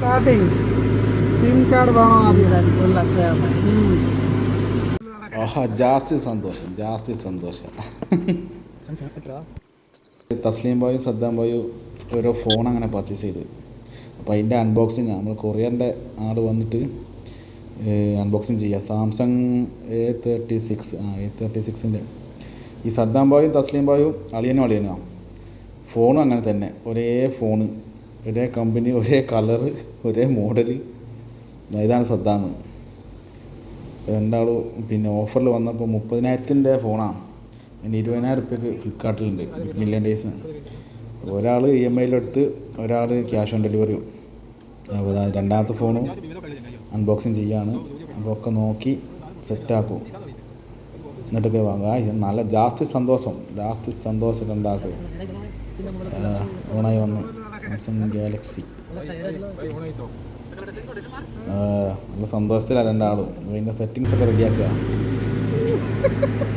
Starting SIM card വേണോ ആദ്യം. ജാസ്തി സന്തോഷം ജാസ്തി സന്തോഷം. തസ്ലീം ബോയും സദ്ദാം ബോയും ഓരോ ഫോൺ അങ്ങനെ പർച്ചേസ് ചെയ്ത്. അപ്പോൾ അതിന്റെ അൺബോക്സിങ് നമ്മൾ കൊറിയറിന്റെ ആട് വന്നിട്ട് അൺബോക്സിങ് ചെയ്യുക സാംസങ് എ തേർട്ടി സിക്സ് ആ എ തേർട്ടി സിക്സിന്റെ ഈ സദ്ദാം ബോയും തസ്ലീം ബോയും അളിയനും അളിയനും? ഫോണും അങ്ങനെ തന്നെ. ഒരേ ഫോണ് ഒരേ കമ്പനി ഒരേ കളറ് ഒരേ മോഡൽ ഇതാണ് സദ്ദാം രണ്ടാളും പിന്നെ ഓഫറിൽ വന്നപ്പോൾ മുപ്പതിനായിരത്തിന്റെ ഫോണാണ്. പിന്നെ ഇരുപതിനായിരം റുപ്യക്ക് ഫ്ലിപ്കാർട്ടിലുണ്ട് മില്യൺ ഡേയ്സ് ഒരാൾ ഇ എം ഐയിലെടുത്ത് ഒരാൾ ക്യാഷ് ഓൺ ഡെലിവറി അപ്പോൾ രണ്ടാമത്തെ ഫോണും അൺബോക്സിങ് ചെയ്യാണ്. അപ്പോൾ ഒക്കെ നോക്കി സെറ്റാക്കും. എന്നിട്ടൊക്കെ വാങ്ങുക നല്ല ജാസ്തി സന്തോഷം. ജാസ്തി സന്തോഷം ഉണ്ടാക്കും ഓണായി വന്ന്. സാംസങ് ഗാലക്സി നല്ല സന്തോഷത്തിലാണ് രണ്ടാളും അതിന്റെ സെറ്റിങ്സ് ഒക്കെ റെഡിയാക്കുക